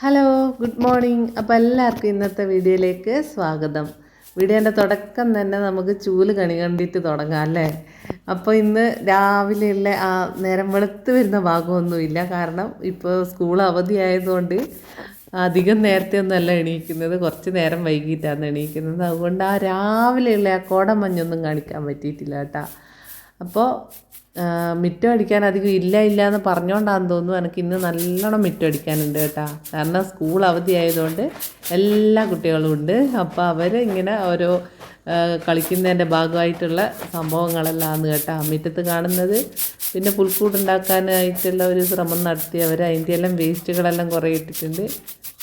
Hello good morning അപ്പോൾ എല്ലാവർക്കും ഇന്നത്തെ വീഡിയോയിലേക്ക് സ്വാഗതം. വീഡിയോന്റെ തുടക്കം തന്നെ നമുക്ക് ചൂൽ കണി കണ്ടിട്ട് തുടങ്ങാം അല്ലേ? അപ്പോൾ ഇന്ന് രാവിലെയുള്ള ആ നേരം വെളുത്ത് വരുന്ന ഭാഗമൊന്നുമില്ല. കാരണം ഇപ്പോൾ സ്കൂൾ അവധിയായതുകൊണ്ട് അധികം നേരത്തെ ഒന്നുമല്ല എണീക്കുന്നത്. കുറച്ച് നേരം വൈകിട്ടാണ് എണീക്കുന്നത്. അതുകൊണ്ട് ആ രാവിലെയുള്ള ആ കോടമഞ്ഞൊന്നും കാണിക്കാൻ പറ്റിയിട്ടില്ല കേട്ടോ. അപ്പോൾ മിറ്റം അടിക്കാൻ അധികം ഇല്ല ഇല്ല എന്ന് പറഞ്ഞുകൊണ്ടാണെന്ന് തോന്നുന്നു. എനിക്ക് ഇന്ന് നല്ലോണം മിറ്റം അടിക്കാനുണ്ട് കേട്ടോ. കാരണം സ്കൂൾ അവധി ആയതുകൊണ്ട് എല്ലാ കുട്ടികളും ഉണ്ട്. അപ്പോൾ അവർ ഇങ്ങനെ ഓരോ കളിക്കുന്നതിന്റെ ഭാഗമായിട്ടുള്ള സംഭവങ്ങളെല്ലാം കേട്ടോ. മുറ്റത്ത് കാണുന്നത് പിന്നെ പുൽക്കൂടുണ്ടാക്കാനായിട്ടുള്ള ഒരു ശ്രമം നടത്തി അവർ അതിന്റെ എല്ലാം വേസ്റ്റുകളെല്ലാം കുറേ ഇട്ടിട്ടുണ്ട്.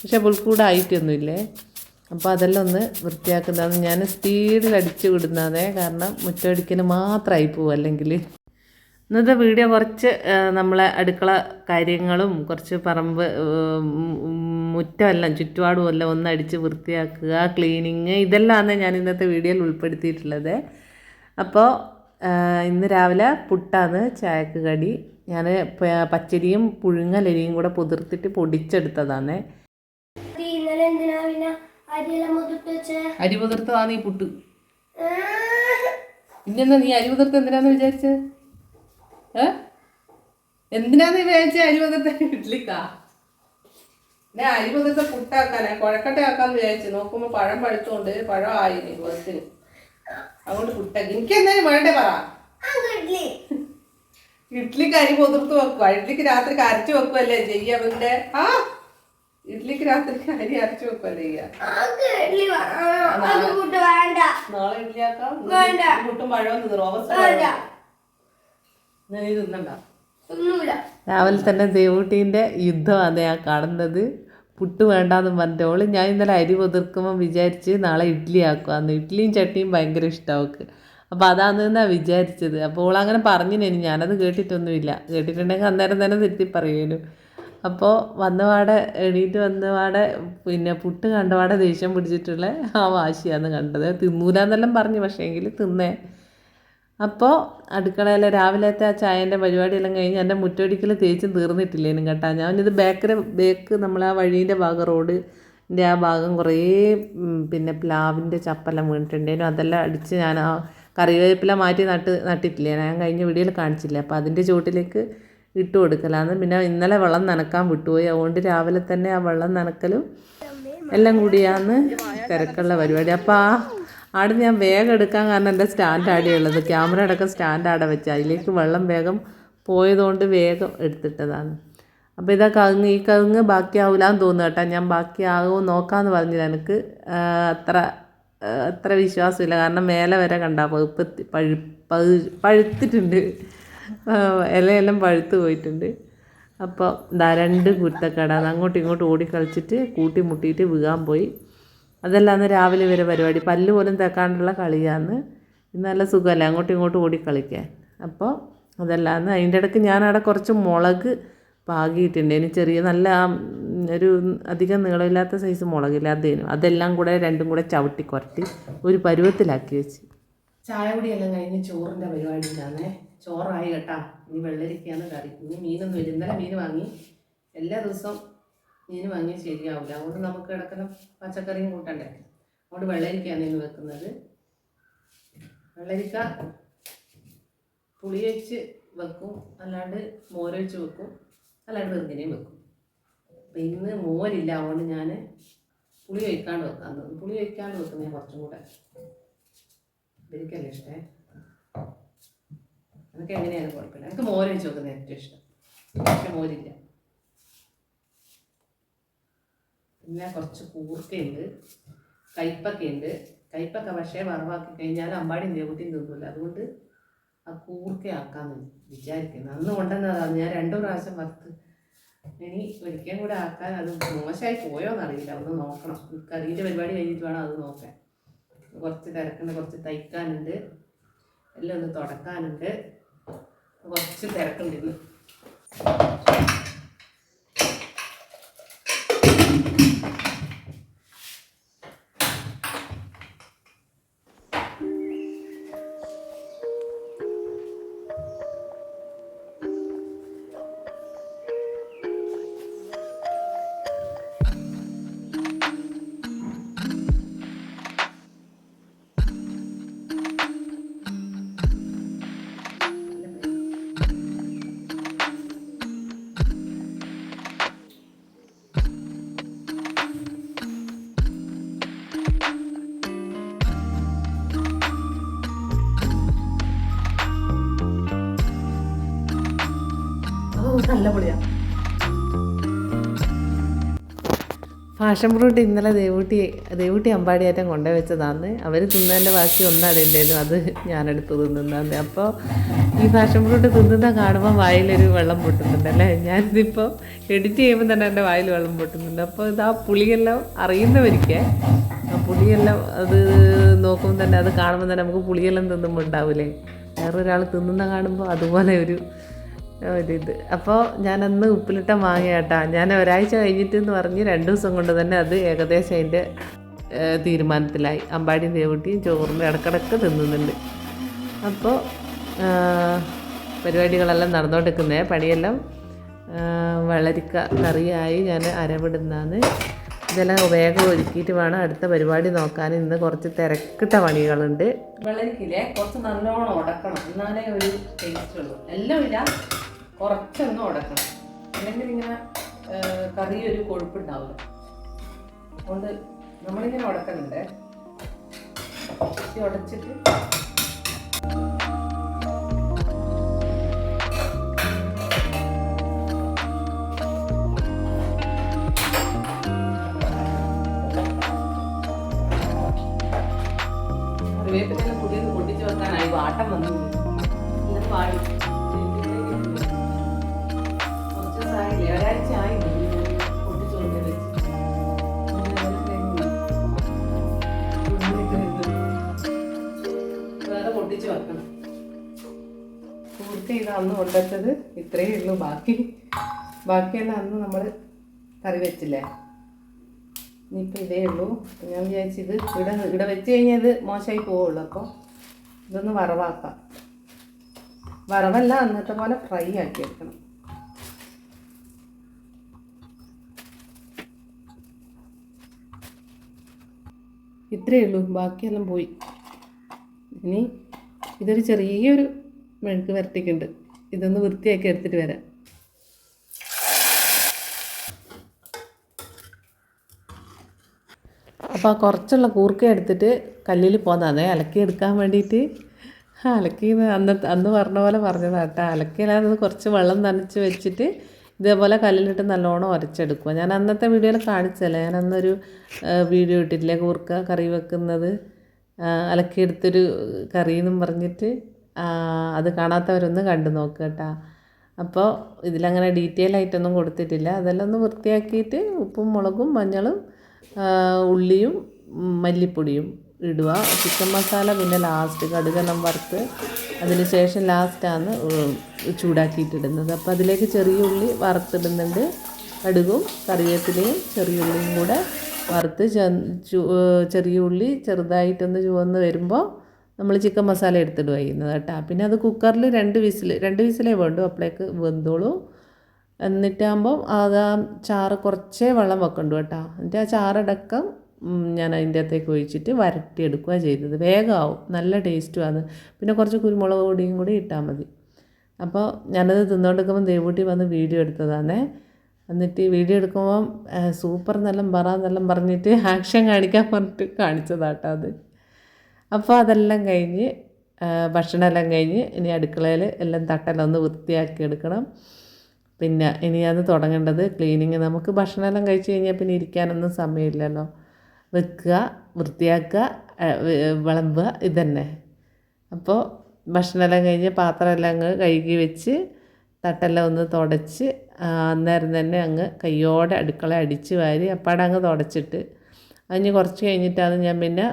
പക്ഷേ പുൽക്കൂടായിട്ടൊന്നുമില്ലേ? അപ്പോൾ അതെല്ലാം ഒന്ന് വൃത്തിയാക്കുന്നതാണ്. ഞാൻ സ്പീഡിൽ അടിച്ച് വിടുന്നതേ കാരണം മുറ്റമടിക്കൽ മാത്രമായി പോകും അല്ലെങ്കിൽ ഇന്നത്തെ വീഡിയോ കുറച്ച് നമ്മളെ അടുക്കള കാര്യങ്ങളും കുറച്ച് പറമ്പ് മുറ്റമെല്ലാം ചുറ്റുപാടും എല്ലാം ഒന്ന് അടിച്ച് വൃത്തിയാക്കുക ക്ലീനിങ് ഇതെല്ലാമാണ് ഞാൻ ഇന്നത്തെ വീഡിയോയിൽ ഉൾപ്പെടുത്തിയിട്ടുള്ളത്. അപ്പോൾ ഇന്ന് രാവിലെ പുട്ടാണ് ചായക്ക് കടി. ഞാൻ പച്ചരിയും പുഴുങ്ങലരിയും കൂടെ പുതിർത്തിട്ട് പൊടിച്ചെടുത്തതാണ്. അരി പുതിർത്തതാണ് ഈ പുട്ട്. പിന്നെന്താ നീ അരി പുതിർത്ത് എന്തിനാന്ന് വിചാരിച്ചത് ഏ? എന്തിനാന്ന് വിചാരിച്ച അരി പുതിർത്ത ഇഡ്ലിക്കാ ഞാൻ അരി പുതിർത്ത പുട്ടാക്കാനാ കുഴക്കട്ട ആക്കാന്ന് വിചാരിച്ചു. നോക്കുമ്പോ പഴം പഴുത്തോണ്ട് പഴം ആയി ദിവസത്തിന് അതുകൊണ്ട് പുട്ടാക്കി. എനിക്ക് എന്തായാലും വേണ്ടേ പറ. ഇഡ്ലി. ഇഡ്ലിക്ക് അരി പുതിർത്ത് വെക്കുക ഇഡ്ലിക്ക് രാത്രി കരച്ചു വെക്കുവല്ലേ ചെയ്യ അവന്റെ ആ? ഇഡ്ലിക്ക് രാത്രി അരി അരച്ചു ഇഡ്ലി വേണ്ട. നാളെ പഴവും തിന്നു? നീ തിന്നണ്ട. ഒന്നുമില്ല രാവിലെ തന്നെ ദേവൂട്ടീന്റെ യുദ്ധമാണ് ഞാൻ കാണുന്നത്. പുട്ട് വേണ്ടാന്നും പറഞ്ഞിട്ട് ഓൾ ഞാൻ ഇന്നലെ അരി പൊതിർക്കുമ്പോൾ വിചാരിച്ച് നാളെ ഇഡ്ഡലി ആക്കുവാന്ന്. ഇഡ്ഡലിയും ചട്ടിയും ഭയങ്കര ഇഷ്ടമാണ് അപ്പോൾ അതാണെന്നാണ് വിചാരിച്ചത്. അപ്പോൾ ഓളങ്ങനെ അങ്ങനെ പറഞ്ഞിനി ഞാനത് കേട്ടിട്ടൊന്നുമില്ല. കേട്ടിട്ടുണ്ടെങ്കിൽ അന്നേരം തന്നെ തിരുത്തി പറയുന്നു അപ്പോൾ വന്നപാടെ എണീറ്റ് വന്നപാടെ പിന്നെ പുട്ട് കണ്ടപാടെ ദേഷ്യം പിടിച്ചിട്ടുള്ള ആ വാശിയാണ് കണ്ടത്. തിന്നൂലെന്നെല്ലാം പറഞ്ഞു പക്ഷേ എങ്കിൽ തിന്നേ. അപ്പോൾ അടുക്കളയിലെ രാവിലത്തെ ആ ചായന്റെ പരിപാടിയെല്ലാം കഴിഞ്ഞ് എന്റെ മുറ്റൊടിക്കൽ തേച്ചും തീർന്നിട്ടില്ലേനും കേട്ടോ. ഞാനിത് ബേക്കറി ബേക്ക് നമ്മൾ ആ വഴീന്റെ ഭാഗം റോഡിന്റെ ആ ഭാഗം കുറേ പിന്നെ പ്ലാവിന്റെ ചപ്പെല്ലാം വീണിട്ടുണ്ടേനും. അതെല്ലാം അടിച്ച് ഞാൻ ആ കറിവേപ്പില മാറ്റി നട്ട് നട്ടിട്ടില്ലേ? ഞാൻ കഴിഞ്ഞ വീഡിയോയിൽ കാണിച്ചില്ലേ? അപ്പോൾ അതിന്റെ ചുവട്ടിലേക്ക് ഇട്ട് കൊടുക്കലാണ് പിന്നെ ഇന്നലെ വെള്ളം നനക്കാൻ വിട്ടുപോയി. അതുകൊണ്ട് രാവിലെ തന്നെ ആ വെള്ളം നനക്കലും എല്ലാം കൂടിയാണ് തിരക്കുള്ള പരിപാടി. അപ്പോൾ ആ ആടെ ഞാൻ വേഗം എടുക്കാൻ കാരണം എന്റെ സ്റ്റാൻഡ് ആടെയുള്ളത് ക്യാമറ അടക്കം സ്റ്റാൻഡ് ആടെ വെച്ച്. അതിലേക്ക് വെള്ളം വേഗം പോയതുകൊണ്ട് വേഗം എടുത്തിട്ടതാണ്. അപ്പോൾ ഇതാ കവുങ്ങ് ഈ കവുങ്ങ് ബാക്കിയാവില്ലാന്ന് തോന്നുന്നു കേട്ടോ. ഞാൻ ബാക്കിയാകുമോ നോക്കാമെന്ന് പറഞ്ഞില്ല. എനിക്ക് അത്ര അത്ര വിശ്വാസമില്ല. കാരണം മേലെ വരെ കണ്ടാൽ പഴുപ്പ് പഴു പഴു- പഴുത്തിട്ടുണ്ട്. ഇലയെല്ലാം പഴുത്ത് പോയിട്ടുണ്ട്. അപ്പോൾ ദാ രണ്ട് കുരുത്തക്കടാന്ന് അങ്ങോട്ടും ഇങ്ങോട്ടും ഓടി കളിച്ചിട്ട് കൂട്ടി മുട്ടിയിട്ട് വീഴാൻ പോയി. അതെല്ലാം അന്ന് രാവിലെ വരെ പരിപാടി. പല്ല് പോലും തേക്കാണ്ടുള്ള കളിയാന്ന്. ഇന്ന് നല്ല സുഖമല്ലേ? അങ്ങോട്ടും ഇങ്ങോട്ടും ഓടി കളിക്കാൻ. അപ്പോൾ അതെല്ലാം അതിന്റെ ഇടയ്ക്ക് ഞാനവിടെ കുറച്ച് മുളക് പാകിയിട്ടുണ്ട്. ഇനി ചെറിയ നല്ല ഒരു അധികം നീളമില്ലാത്ത സൈസ് മുളകില്ല. അതേനു അതെല്ലാം കൂടെ രണ്ടും കൂടെ ചവിട്ടി കുറട്ടി ഒരു പരുവത്തിലാക്കി വെച്ച്. ചായ കുടിയെല്ലാം കഴിഞ്ഞ് ചോറിന്റെ പരിപാടിയിലാണേ ചോറായി കേട്ടാ. ഇനി വെള്ളരിക്കയാണ് കറി. ഇനി മീനൊന്നും ഇല്ല. ഇന്നലെ മീൻ വാങ്ങി. എല്ലാ ദിവസവും മീൻ വാങ്ങിയാൽ ശരിയാവില്ല അതുകൊണ്ട് നമുക്ക് കിടക്കുന്ന പച്ചക്കറിയും കൂട്ടണ്ടേ? അതുകൊണ്ട് വെള്ളരിക്കയാണ് ഇന്ന് വെക്കുന്നത്. വെള്ളരിക്ക പുളി വെച്ച് വെക്കും. അല്ലാണ്ട് മോരൊഴിച്ച് വെക്കും. അല്ലാണ്ട് വെറുതെയും വെക്കും. അപ്പം ഇന്ന് മോരില്ല. അതുകൊണ്ട് ഞാൻ പുളി വയ്ക്കാണ്ട് വെക്കാൻ പുളി വയ്ക്കാണ്ട് വെക്കുന്നേ കുറച്ചും കൂടെ. എനിക്കല്ലേ ഇഷ്ടേ? എനിക്ക് എങ്ങനെയാണ് കുഴപ്പമില്ല. എനിക്ക് മോര് വെച്ച് നോക്കുന്നത് ഏറ്റവും ഇഷ്ടം. പക്ഷെ മോരില്ല. പിന്നെ കുറച്ച് കൂർക്കയുണ്ട് കയ്പക്കയുണ്ട് കയ്പക്ക പക്ഷേ വറവാക്കി കഴിഞ്ഞാൽ അമ്പാടി ദേവത്തിയും തിന്നില്ല അതുകൊണ്ട് ആ കൂർക്കയാക്കാന്ന് വിചാരിക്കുന്നു. അന്ന് കൊണ്ടുവന്നതാണ് ഞാൻ രണ്ടു പ്രാവശ്യം വറുത്ത് ഇനി ഒരിക്കലും കൂടെ ആക്കാൻ അത് മോശമായി പോയോന്നറിയില്ല. ഒന്ന് നോക്കണം. കറിയുടെ പരിപാടി കഴിഞ്ഞിട്ട് വേണം അത് നോക്കാൻ. കുറച്ച് തിരക്കുണ്ട് കുറച്ച് തയ്ക്കാനുണ്ട്. എല്ലാം ഒന്ന് തുടക്കാനുണ്ട്. കുറച്ച് നല്ല പൊളിയാണ് ഫാഷൻ ഫ്രൂട്ട് ഇന്നലെ ദേവൂട്ടി ദേവൂട്ടി അമ്പാടിയാറ്റം കൊണ്ടുപോയി വെച്ചതാണ് അവർ തിന്നതിന്റെ ബാക്കി ഒന്നും എന്റെതും അത് ഞാനെടുത്ത് തിന്നുന്നതാന്ന്. അപ്പോൾ ഈ ഫാഷൻ ഫ്രൂട്ട് തിന്നുന്ന കാണുമ്പോൾ വായിലൊരു വെള്ളം പൊട്ടുന്നുണ്ട് അല്ലേ? ഞാനിതിപ്പോൾ എഡിറ്റ് ചെയ്യുമ്പോൾ തന്നെ എന്റെ വായിൽ വെള്ളം പൊട്ടുന്നുണ്ട്. അപ്പോൾ ഇത് ആ പുളിയെല്ലാം അറിയുന്നവരിക്കേ ആ പുളിയെല്ലാം അത് നോക്കുമ്പോൾ തന്നെ അത് കാണുമ്പോൾ തന്നെ നമുക്ക് പുളിയെല്ലാം തിന്നുമ്പോൾ ഉണ്ടാവില്ലേ വേറൊരാൾ തിന്നുന്ന കാണുമ്പോൾ അതുപോലെ ഒരു ഒരിത് അപ്പോൾ ഞാനന്ന് ഉപ്പിലിട്ട മാങ്ങ കേട്ടാ ഞാൻ ഒരാഴ്ച കഴിഞ്ഞിട്ട് എന്ന് പറഞ്ഞ് രണ്ട് ദിവസം കൊണ്ട് തന്നെ അത് ഏകദേശം അതിന്റെ തീരുമാനത്തിലായി. അമ്പാടി ദേവുട്ടിയും ചോറിന് ഇടക്കിടക്ക് തിന്നുന്നുണ്ട്. അപ്പോൾ പരിപാടികളെല്ലാം നടന്നുകൊണ്ടിരിക്കുന്നേ പണിയെല്ലാം വളരിക്ക കറിയായി ഞാൻ അരവിടുന്നാണ് ഇതെല്ലാം വേഗം ഒരുക്കിയിട്ട് വേണം അടുത്ത പരിപാടി നോക്കാൻ. ഇന്ന് കുറച്ച് തിരക്കിട്ട പണികളുണ്ട്. വെള്ളരിക്കില്ലേ? കുറച്ച് നല്ലോണം ഉടക്കണം. എന്നാലേ ഒരു ടേസ്റ്റ് ഉള്ളൂ. എല്ലാം ഇല്ല കുറച്ചൊന്നും ഉടക്കണം. അല്ലെങ്കിൽ ഇങ്ങനെ കറി ഒരു കൊഴുപ്പുണ്ടാവില്ല. അതുകൊണ്ട് നമ്മളിങ്ങനെ ഉടക്കണ്ടേ ഉടച്ചിട്ട് വെക്കാനായി വാട്ടം വന്നു. പാടി. പൂർത്തി ഇത് അന്ന് കൊണ്ടുവച്ചത് ഇത്രയേ ഉള്ളൂ. ബാക്കി ബാക്കിയെല്ലാം അന്ന് നമ്മൾ കറി വെച്ചില്ലേ? ഇനിയിപ്പോൾ ഇതേ ഉള്ളൂ. ഞാൻ വിചാരിച്ചിത് ഇവിടെ ഇവിടെ വെച്ച് കഴിഞ്ഞാൽ ഇത് മോശമായി പോവുള്ളൂ. അപ്പോൾ ഇതൊന്ന് വറവാക്കാം. വറവല്ല എന്നിട്ട് പോലെ ഫ്രൈ ആക്കി എടുക്കണം. ഇത്രയേ ഉള്ളൂ ബാക്കിയെല്ലാം പോയി. ഇനി ഇതൊരു ചെറിയൊരു മെഴുക്ക് വരട്ടിക്കുണ്ട് ഇതൊന്ന് വൃത്തിയാക്കി എടുത്തിട്ട് വരാം. അപ്പോൾ ആ കുറച്ചുള്ള കൂർക്ക എടുത്തിട്ട് കല്ലിൽ പോന്നതേ അലക്കി എടുക്കാൻ വേണ്ടിയിട്ട് അലക്കി അന്ന് അന്ന് പറഞ്ഞ പോലെ പറഞ്ഞതാണ് കേട്ടോ. അലക്കിയില്ലാതെ കുറച്ച് വെള്ളം നനച്ച് വെച്ചിട്ട് ഇതേപോലെ കല്ലിലിട്ട് നല്ലോണം ഉരച്ചെടുക്കുക ഞാൻ അന്നത്തെ വീഡിയോയിൽ കാണിച്ചല്ലേ ഞാൻ അന്നൊരു വീഡിയോ ഇട്ടിട്ടില്ലേ കൂർക്ക കറി വെക്കുന്നത്? അലക്കിയെടുത്തൊരു കറി എന്നും പറഞ്ഞിട്ട് അത് കാണാത്തവരൊന്ന് കണ്ടു നോക്കുക കേട്ടോ. അപ്പോൾ ഇതിലങ്ങനെ ഡീറ്റെയിൽ ആയിട്ടൊന്നും കൊടുത്തിട്ടില്ല. അതെല്ലാം ഒന്ന് വൃത്തിയാക്കിയിട്ട് ഉപ്പും മുളകും മഞ്ഞളും ഉള്ളിയും മല്ലിപ്പൊടിയും ഇടുക. ചിക്കൻ മസാല പിന്നെ ലാസ്റ്റ് കടുകെല്ലാം വറുത്ത് അതിന് ശേഷം ലാസ്റ്റാണ് ചൂടാക്കിയിട്ടിടുന്നത്. അപ്പോൾ അതിലേക്ക് ചെറിയ ഉള്ളി വറുത്തിടുന്നുണ്ട്. കടുകും കറിവേപ്പിലയും ചെറിയ ഉള്ളിയും കൂടെ വറുത്ത് ചെറിയ ഉള്ളി ചെറുതായിട്ടൊന്ന് ചുവന്ന് വരുമ്പോൾ നമ്മൾ ചിക്കൻ മസാല എടുത്തിടുക ചെയ്യുന്നത് കേട്ടോ. പിന്നെ അത് കുക്കറിൽ രണ്ട് വിസിൽ രണ്ട് വിസിലേ വേണ്ടു. അപ്പോഴേക്ക് വെന്തോളൂ. എന്നിട്ടാകുമ്പം അത് ആ ചാറ് കുറച്ചേ വെള്ളം വെക്കണ്ടു കേട്ടോ. എന്നിട്ട് ആ ചാറടക്കം ഞാൻ അതിന്റെ അകത്തേക്ക് ഒഴിച്ചിട്ട് വരട്ടിയെടുക്കുക ചെയ്തത്. വേഗമാവും. നല്ല ടേസ്റ്റുമാണ് പിന്നെ കുറച്ച് കുരുമുളക് പൊടിയും കൂടി ഇട്ടാൽ മതി. അപ്പോൾ ഞാനത് തിന്നുകൊണ്ടിരിക്കുമ്പോൾ ദേവൂട്ടി വന്ന് വീഡിയോ എടുത്തതാണേ. എന്നിട്ട് ഈ വീഡിയോ എടുക്കുമ്പം സൂപ്പർ എന്നെല്ലാം പറ എന്നെല്ലാം പറഞ്ഞിട്ട് ആക്ഷൻ കാണിക്കാൻ പറഞ്ഞിട്ട് കാണിച്ചതാട്ടോ അത്. അപ്പോൾ അതെല്ലാം കഴിഞ്ഞ് ഭക്ഷണമെല്ലാം കഴിഞ്ഞ് ഇനി അടുക്കളയിൽ എല്ലാം തട്ടെല്ലാം ഒന്ന് വൃത്തിയാക്കി എടുക്കണം. പിന്നെ ഇനി അത് തുടങ്ങേണ്ടത് ക്ലീനിങ് നമുക്ക് ഭക്ഷണമെല്ലാം കഴിച്ച് കഴിഞ്ഞാൽ പിന്നെ ഇരിക്കാനൊന്നും സമയമില്ലല്ലോ. വെക്കുക വൃത്തിയാക്കുക വിളമ്പുക ഇതന്നെ. അപ്പോൾ ഭക്ഷണമെല്ലാം കഴിഞ്ഞ് പാത്രമെല്ലാം അങ്ങ് കഴുകി വെച്ച് തട്ടെല്ലാം ഒന്ന് തുടച്ച് അന്നേരം തന്നെ അങ്ങ് കയ്യോടെ അടുക്കള അടിച്ച് വാരി അപ്പാടെ അങ്ങ് തുടച്ചിട്ട്. അതിന് കുറച്ച് കഴിഞ്ഞിട്ടാണ് ഞാൻ പിന്നെ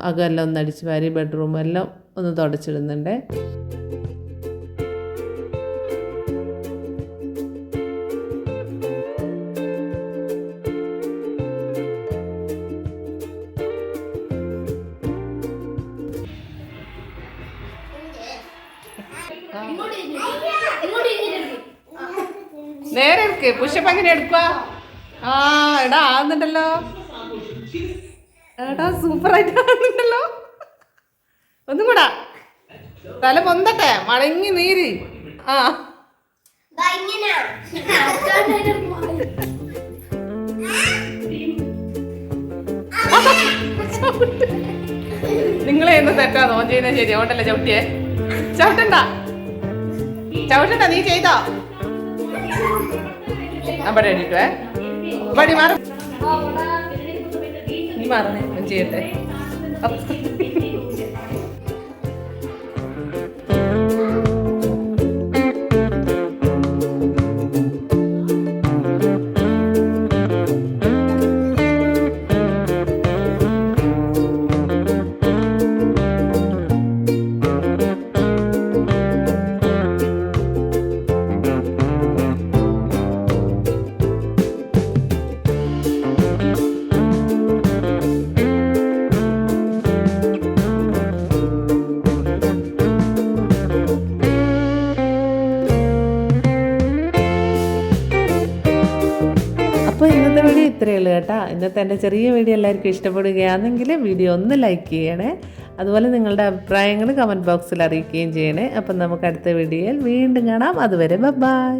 അകമെല്ലാം ഒന്ന് അടിച്ച് വാരി ബെഡ്റൂമെല്ലാം ഒന്ന് തുടച്ചിടുന്നുണ്ടേ. എടുക്ക്. പുഷപ്പ് എങ്ങനെ എടുക്കുക ആ എടാ ആവുന്നുണ്ടല്ലോ. എടാ സൂപ്പറായിട്ട് ആവുന്നുണ്ടല്ലോ. ഒന്നും കൂടാ. തല പൊന്തട്ടെ മടങ്ങി നീര്. ആ. നിങ്ങളെ എന്ന് തെറ്റാ ഓൻ ചെയ്യുന്നത് ശരി. ഓട്ടല്ലേ ചവിട്ടിയേ. ചവിട്ടണ്ട. ചവിട്ടണ്ട നീ ചെയ്തോ. അവിടെ എണീട്ടുവേ വടി മാറി. നീ ഞാൻ ചെയ്യട്ടെ. ഇന്നത്തെ വീഡിയോ ഇത്രയേ ഉള്ളൂ കേട്ടോ. ഇന്നത്തെ എന്റെ ചെറിയ വീഡിയോ എല്ലാവർക്കും ഇഷ്ടപ്പെടുകയാണെങ്കിൽ വീഡിയോ ഒന്ന് ലൈക്ക് ചെയ്യണേ. അതുപോലെ നിങ്ങളുടെ അഭിപ്രായങ്ങൾ കമന്റ് ബോക്സിൽ അറിയിക്കുകയും ചെയ്യണേ. അപ്പം നമുക്ക് അടുത്ത വീഡിയോയിൽ വീണ്ടും കാണാം. അതുവരെ ബൈ.